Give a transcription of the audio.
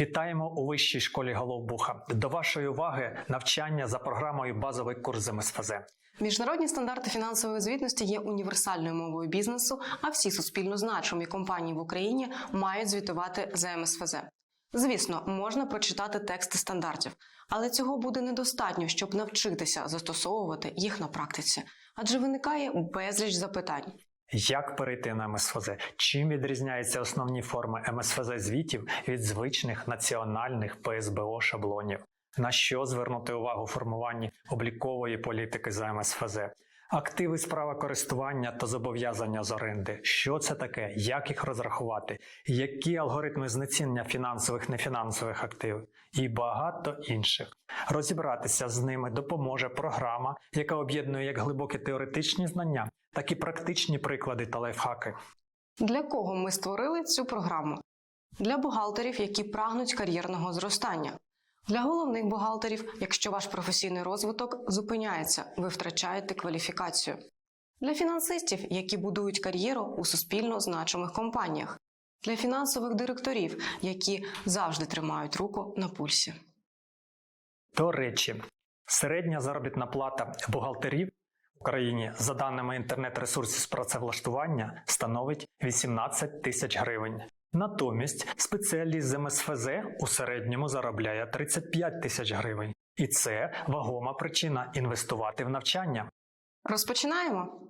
Вітаємо у вищій школі Головбуха. До вашої уваги навчання за програмою Базовий курс МСФЗ. Міжнародні стандарти фінансової звітності є універсальною мовою бізнесу, а всі суспільно значимі компанії в Україні мають звітувати за МСФЗ. Звісно, можна прочитати тексти стандартів, але цього буде недостатньо, щоб навчитися застосовувати їх на практиці, адже виникає безліч запитань. Як перейти на МСФЗ? Чим відрізняються основні форми МСФЗ звітів від звичних національних ПСБО шаблонів? На що звернути увагу у формуванні облікової політики за МСФЗ? Активи з права користування та зобов'язання з оренди. Що це таке? Як їх розрахувати? Які алгоритми знецінення фінансових нефінансових активів? І багато інших. Розібратися з ними допоможе програма, яка об'єднує як глибокі теоретичні знання, так і практичні приклади та лайфхаки. Для кого ми створили цю програму? Для бухгалтерів, які прагнуть кар'єрного зростання. Для головних бухгалтерів, якщо ваш професійний розвиток зупиняється, ви втрачаєте кваліфікацію. Для фінансистів, які будують кар'єру у суспільно значимих компаніях. Для фінансових директорів, які завжди тримають руку на пульсі. До речі, середня заробітна плата бухгалтерів в Україні за даними інтернет-ресурсів з працевлаштування становить 18 тисяч гривень. Натомість спеціаліст з МСФЗ у середньому заробляє 35 тисяч гривень. І це вагома причина інвестувати в навчання. Розпочинаємо.